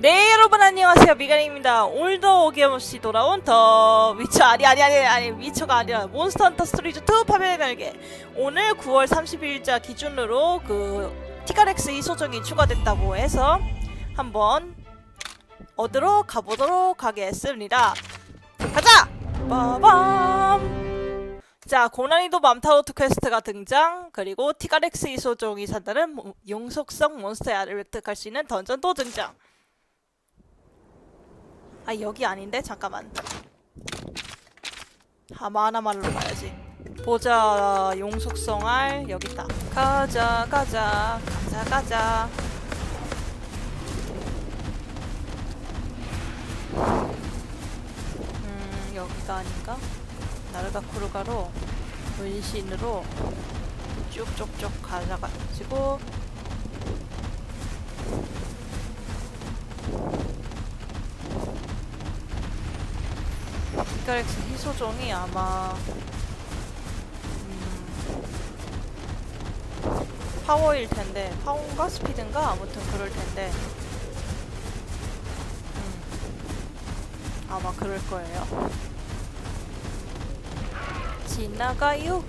네 여러분 안녕하세요. 미간입니다. 오늘도 오기없이 돌아온 더 위쳐 아니 아니 아니 아니 위쳐가 아니라 몬스터 헌터 스토리즈 2 파멸의 날개. 오늘 9월 30일자 기준으로 그 티카렉스 이소정이 추가됐다고 해서 한번 얻으러 가보도록 하겠습니다. 가자! 빠밤! 자 고난이도 맘타우트 퀘스트가 등장. 그리고 티카렉스 이소정이 산다는 모- 용속성 몬스터의 알을 획득할 수 있는 던전도 등장 아 여기 아닌데? 잠깐만. 하마하나말로 가야지. 보자 용속성 알. 여기 있다. 가자 가자. 가자 가자. 음 여기가 아닌가? 나르가쿠르가로 문신으로 쭉쭉쭉 가져가지고 피카렉스 희소종이 아마 음, 파워일 텐데 파워인가 스피드인가 아무튼 그럴 텐데 음, 아마 그럴 거예요. 지나가요.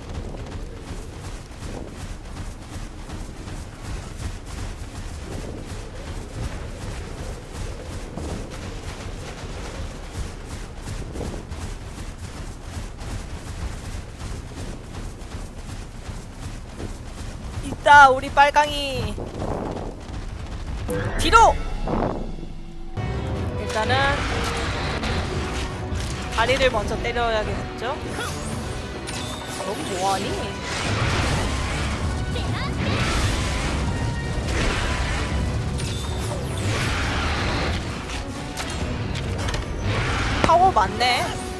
있다 우리 빨강이. 뒤로! 일단은 다리를 먼저 때려야겠죠? 넌 뭐하니? 파워 맞네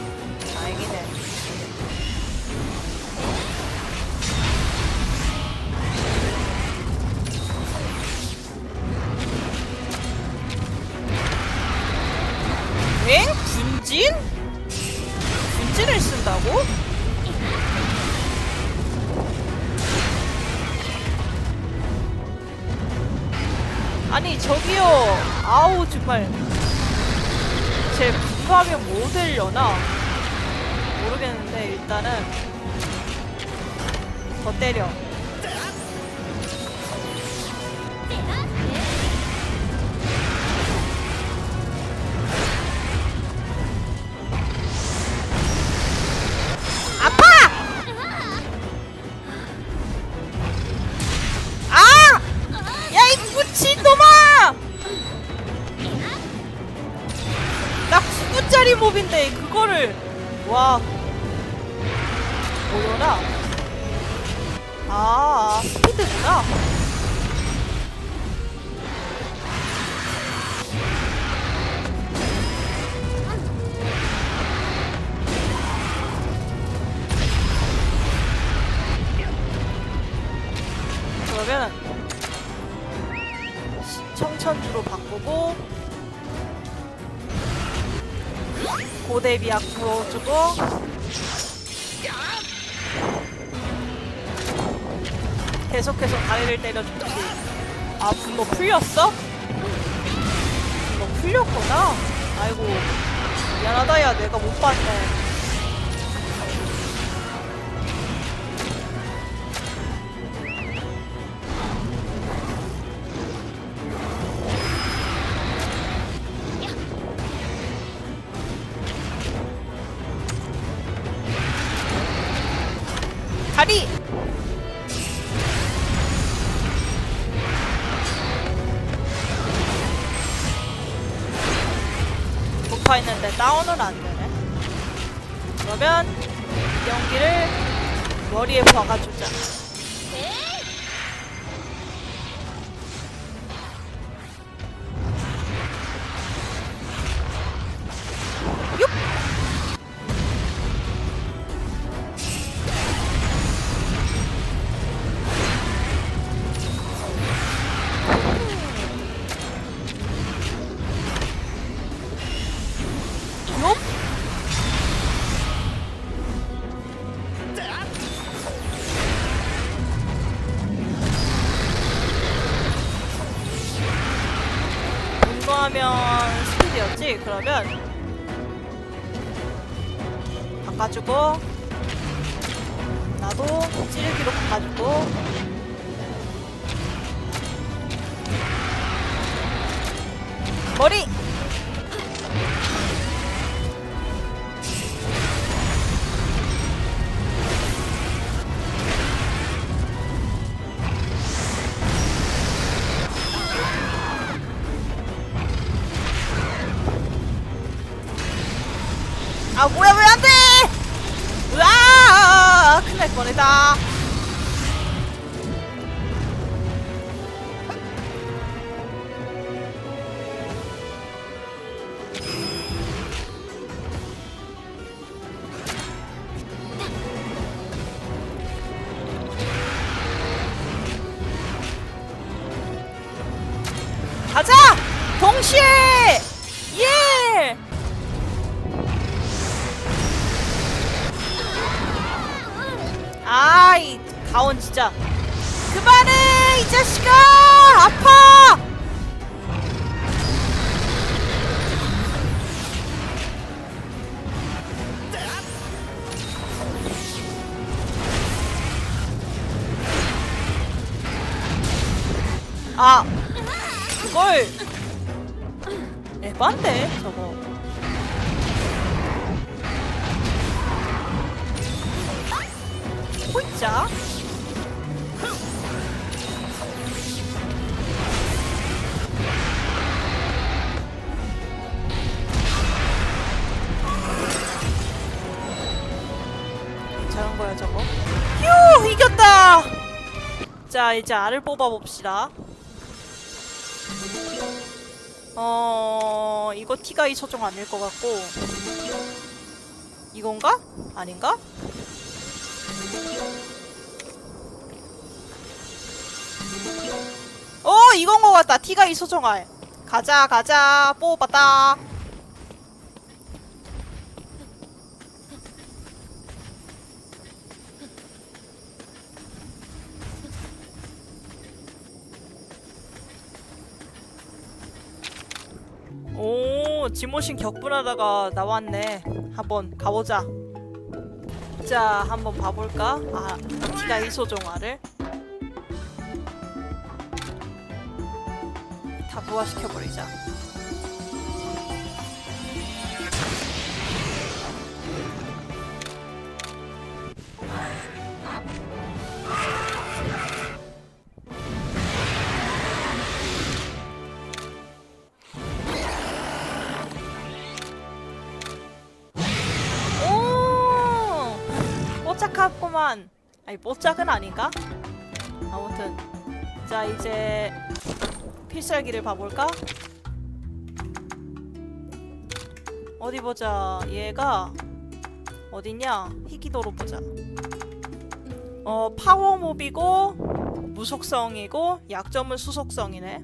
아우 정말. 제 분파하면 뭐 되려나? 모르겠는데 일단은 더 때려 9분짜리 몹인데, 그거를. 와. 뭐더라? 아, 스피드구나. 그러면 청천주로 바꾸고 고대비약 부어주고. 계속해서 다리를 때려주지 아 분노 풀렸어? 분노 풀렸구나. 아이고 미안하다 야. 내가 못 봤네 다리 있는데 다운은 안 되네. 그러면 연기를 머리에 박아주자. 하면 스피드였지? 그러면 바꿔주고 나도 찌르기로 바꿔주고 머리! 아 뭐야 왜 안돼! 으아! 큰일 날 뻔했다. 가온 진짜. 그만해 이 자식아! 아파! 아 그걸 에반데 저거. 호이자 거야 저거? 휴 이겼다! 자 이제 알을 뽑아 봅시다. 어 이거 티가 이 소종 아닐 것 같고. 이건가? 아닌가? 어 이건 것 같다. 티가 이 소종알. 가자 가자. 뽑았다 오 지모신 격분하다가 나왔네. 한번 가보자. 자 한번 봐볼까? 아 티가 이 소종알을 다 부활시켜버리자. 뽀짝하구만. 아니, 뽀짝은 아닌가? 아무튼. 자, 이제 필살기를 봐볼까? 어디 보자. 얘가 어디냐? 희귀도로 보자. 어 파워몹이고 무속성이고 약점은 수속성이네.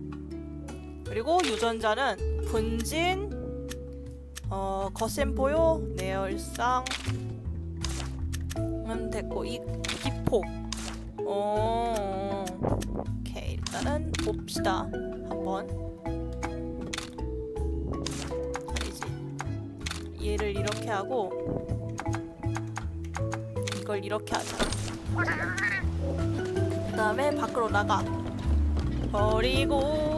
그리고 유전자는 분진, 어 거센 보요, 내열상, 음 됐고 이 기폭. 어 오케이. 일단은 봅시다. 한번. 아니지. 얘를 이렇게 하고 이걸 이렇게 하자. 그 다음에 밖으로 나가. 버리고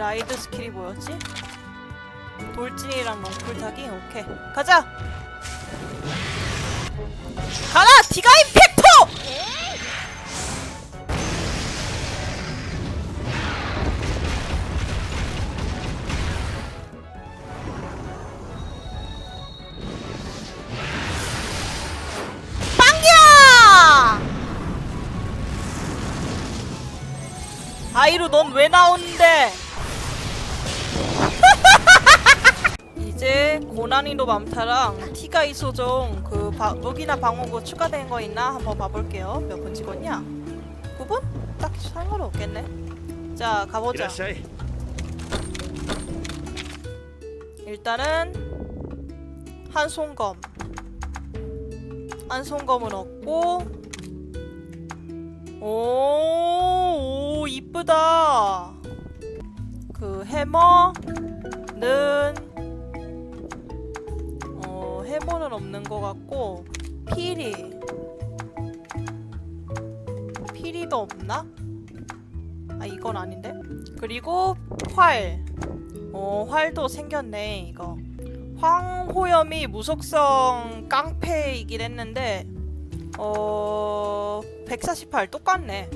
라이드 스킬이 뭐였지? 돌진이랑 롱풀 타기? 오케이 가자 가라! 디가 임팩토! 빵야! 아이로 넌 왜 나오는데? 고난이도 맘타랑 티가이 소종 그 바, 무기나 방어구 추가된 거 있나 한번 봐볼게요. 몇 분 찍었냐? 9분? 딱히 상관없겠네. 자 가보자. 일단은 한손검 한손검은 없고 오, 오 이쁘다 그 해머는 어 해머는 없는 것 같고 피리 피리도 없나? 아 이건 아닌데 그리고 활 어, 활도 생겼네, 이거. 황호염이 무속성 깡패이긴 했는데, 어, 148 똑같네.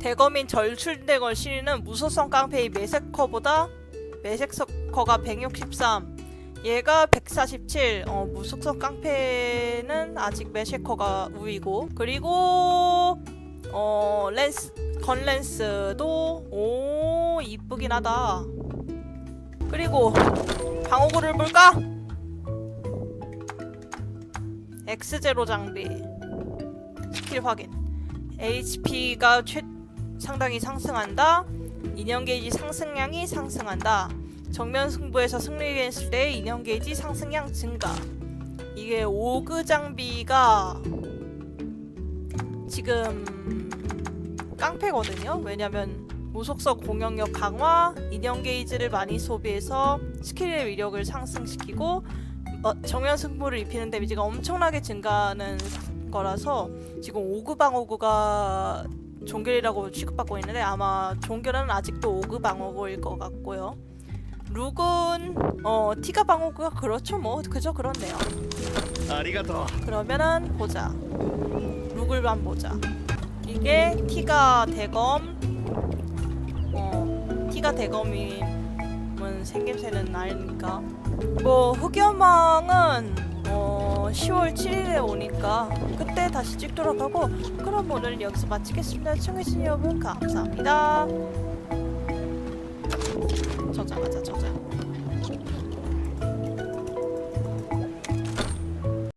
대검인 절출대걸 시리는 무속성 깡패의 매세커보다 매세커가 163. 얘가 147. 어, 무속성 깡패는 아직 매세커가 우위고. 그리고, 어, 렌스, 건렌스도, 오, 이쁘긴 하다. 그리고 방어구를 볼까? X0 장비 스킬 확인 HP가 최, 상당히 상승한다 인형 게이지 상승량이 상승한다 정면 승부에서 승리했을 때 인형 게이지 상승량 증가 이게 오그 장비가 지금 깡패거든요 왜냐면 무속석 공격력 강화, 인형 게이지를 많이 소비해서 스킬의 위력을 상승시키고 어, 정면 승부를 입히는 데미지가 엄청나게 증가하는 거라서 지금 오그 방어구가 종결이라고 취급받고 있는데 아마 종결은 아직도 오그 방어구일 것 같고요. 룩은 어 티가 방어구가 그렇죠 뭐. 그저 그렇네요. 아리가토. 그러면은 보자. 룩을만 보자. 이게 티가 대검 어 티가 대검이면 생김새는 아니니까. 뭐 흑여망은 어 10월 7일에 오니까 그때 다시 찍도록 하고 그럼 오늘 여기서 마치겠습니다. 청해주신 여러분 감사합니다. 저장하자 저장.